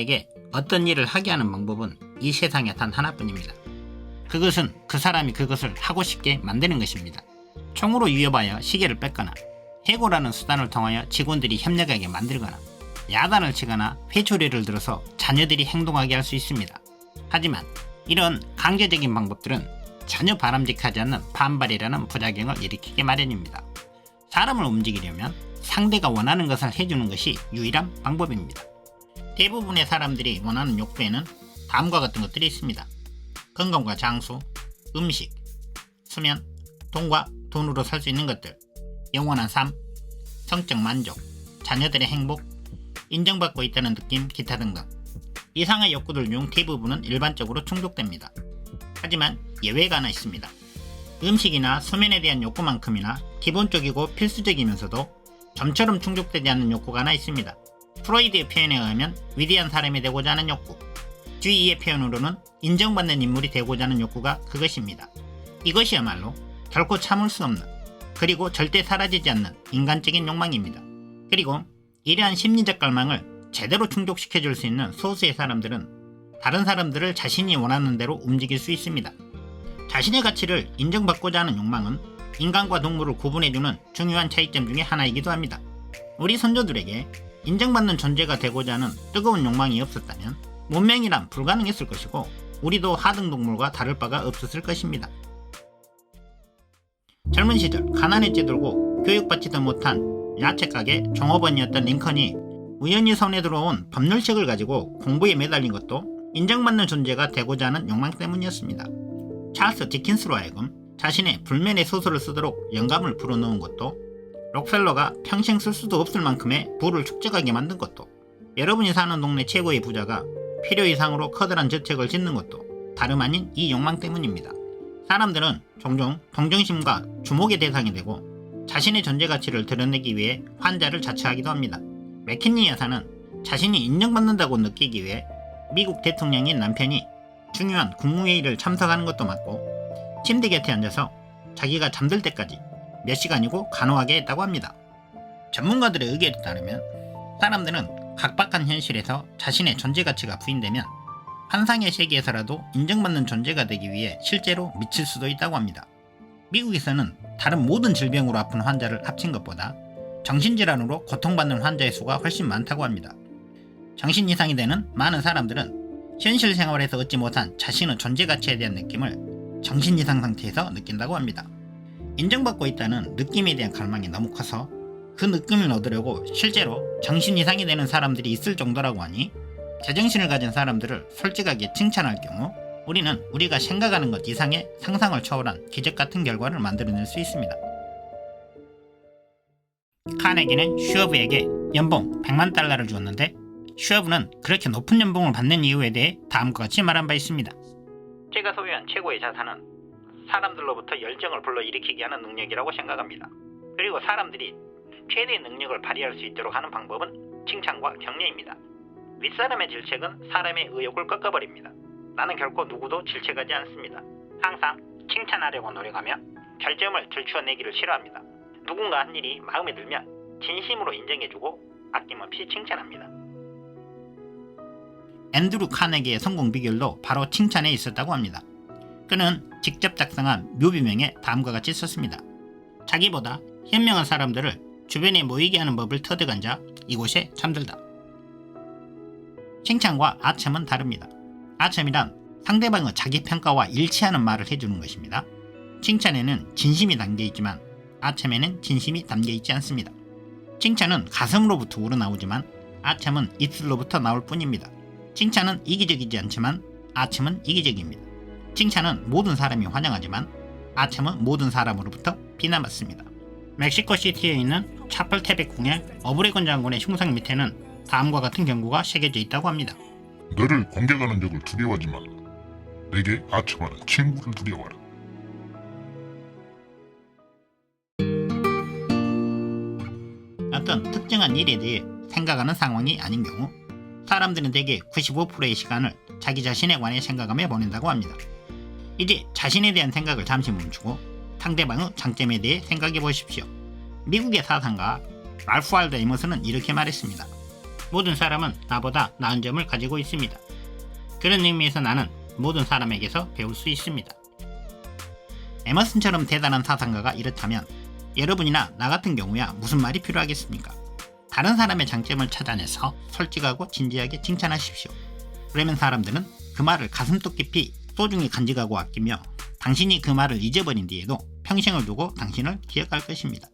누군가에게 어떤 일을 하게 하는 방법은 이 세상에 단 하나뿐입니다. 그것은 그 사람이 그것을 하고 싶게 만드는 것입니다. 총으로 위협하여 시계를 뺏거나 해고라는 수단을 통하여 직원들이 협력하게 만들거나 야단을 치거나 회초리를 들어서 자녀들이 행동하게 할 수 있습니다. 하지만 이런 강제적인 방법들은 전혀 바람직하지 않는 반발이라는 부작용을 일으키게 마련입니다. 사람을 움직이려면 상대가 원하는 것을 해주는 것이 유일한 방법입니다. 대부분의 사람들이 원하는 욕구에는 다음과 같은 것들이 있습니다. 건강과 장수, 음식, 수면, 돈과 돈으로 살 수 있는 것들, 영원한 삶, 성적 만족, 자녀들의 행복, 인정받고 있다는 느낌, 기타 등등. 이상의 욕구들 중 대부분은 일반적으로 충족됩니다. 하지만 예외가 하나 있습니다. 음식이나 수면에 대한 욕구만큼이나 기본적이고 필수적이면서도 점처럼 충족되지 않는 욕구가 하나 있습니다. 프로이드의 표현에 의하면 위대한 사람이 되고자 하는 욕구. G2의 표현으로는 인정받는 인물이 되고자 하는 욕구가 그것입니다. 이것이야말로 결코 참을 수 없는 그리고 절대 사라지지 않는 인간적인 욕망입니다. 그리고 이러한 심리적 갈망을 제대로 충족시켜 줄 수 있는 소수의 사람들은 다른 사람들을 자신이 원하는 대로 움직일 수 있습니다. 자신의 가치를 인정받고자 하는 욕망은 인간과 동물을 구분해주는 중요한 차이점 중의 하나이기도 합니다. 우리 선조들에게 인정받는 존재가 되고자 하는 뜨거운 욕망이 없었다면 문명이란 불가능했을 것이고 우리도 하등 동물과 다를 바가 없었을 것입니다. 젊은 시절 가난에 찌들고 교육받지도 못한 야채가게 종업원이었던 링컨이 우연히 손에 들어온 법률책을 가지고 공부에 매달린 것도 인정받는 존재가 되고자 하는 욕망 때문이었습니다. 찰스 디킨스로 하여금 자신의 불면의 소설을 쓰도록 영감을 불어넣은 것도 록펠러가 평생 쓸 수도 없을 만큼의 부를 축적하게 만든 것도 여러분이 사는 동네 최고의 부자가 필요 이상으로 커다란 저택을 짓는 것도 다름 아닌 이 욕망 때문입니다. 사람들은 종종 동정심과 주목의 대상이 되고 자신의 존재 가치를 드러내기 위해 환자를 자처하기도 합니다. 맥킨리 여사는 자신이 인정받는다고 느끼기 위해 미국 대통령인 남편이 중요한 국무회의를 참석하는 것도 맞고 침대 곁에 앉아서 자기가 잠들 때까지 몇 시간이고 간호하게 했다고 합니다. 전문가들의 의견에 따르면 사람들은 각박한 현실에서 자신의 존재 가치가 부인되면 환상의 세계에서라도 인정받는 존재가 되기 위해 실제로 미칠 수도 있다고 합니다. 미국에서는 다른 모든 질병으로 아픈 환자를 합친 것보다 정신질환으로 고통받는 환자의 수가 훨씬 많다고 합니다. 정신 이상이 되는 많은 사람들은 현실 생활에서 얻지 못한 자신의 존재 가치에 대한 느낌을 정신 이상 상태에서 느낀다고 합니다. 인정받고 있다는 느낌에 대한 갈망이 너무 커서 그 느낌을 얻으려고 실제로 정신 이상이 되는 사람들이 있을 정도라고 하니 제정신을 가진 사람들을 솔직하게 칭찬할 경우 우리는 우리가 생각하는 것 이상의 상상을 초월한 기적 같은 결과를 만들어낼 수 있습니다. 카네기는 슈어브에게 연봉 100만 달러를 주었는데 슈어브는 그렇게 높은 연봉을 받는 이유에 대해 다음과 같이 말한 바 있습니다. 제가 소유한 최고의 자산은 사람들로부터 열정을 불러일으키게 하는 능력이라고 생각합니다. 그리고 사람들이 최대의 능력을 발휘할 수 있도록 하는 방법은 칭찬과 격려입니다. 윗사람의 질책은 사람의 의욕을 꺾어버립니다. 나는 결코 누구도 질책하지 않습니다. 항상 칭찬하려고 노력하며 결점을 들추어내기를 싫어합니다. 누군가 한 일이 마음에 들면 진심으로 인정해주고 아낌없이 칭찬합니다. 앤드루 카네기의 성공 비결도 바로 칭찬에 있었다고 합니다. 그는 직접 작성한 묘비명에 다음과 같이 썼습니다. 자기보다 현명한 사람들을 주변에 모이게 하는 법을 터득한 자 이곳에 잠들다. 칭찬과 아첨은 다릅니다. 아첨이란 상대방의 자기 평가와 일치하는 말을 해주는 것입니다. 칭찬에는 진심이 담겨 있지만 아첨에는 진심이 담겨 있지 않습니다. 칭찬은 가슴으로부터 우러나오지만 아첨은 입술로부터 나올 뿐입니다. 칭찬은 이기적이지 않지만 아첨은 이기적입니다. 칭찬은 모든 사람이 환영하지만 아첨은 모든 사람으로부터 비난받습니다. 멕시코 시티에 있는 차펄테백 궁의 어브레곤 장군의 흉상 밑에는 다음과 같은 경고가 새겨져 있다고 합니다. 너를 공격하는 적을 두려워하지 마. 내게 아첨하는 친구를 두려워하라. 어떤 특정한 일에 대해 생각하는 상황이 아닌 경우 사람들은 대개 95%의 시간을 자기 자신에 관해 생각하며 보낸다고 합니다. 이제 자신에 대한 생각을 잠시 멈추고 상대방의 장점에 대해 생각해 보십시오. 미국의 사상가 랄프 알드 에머슨은 이렇게 말했습니다. 모든 사람은 나보다 나은 점을 가지고 있습니다. 그런 의미에서 나는 모든 사람에게서 배울 수 있습니다. 에머슨처럼 대단한 사상가가 이렇다면 여러분이나 나 같은 경우야 무슨 말이 필요하겠습니까? 다른 사람의 장점을 찾아내서 솔직하고 진지하게 칭찬하십시오. 그러면 사람들은 그 말을 가슴 속 깊이 소중히 간직하고 아끼며 당신이 그 말을 잊어버린 뒤에도 평생을 두고 당신을 기억할 것입니다.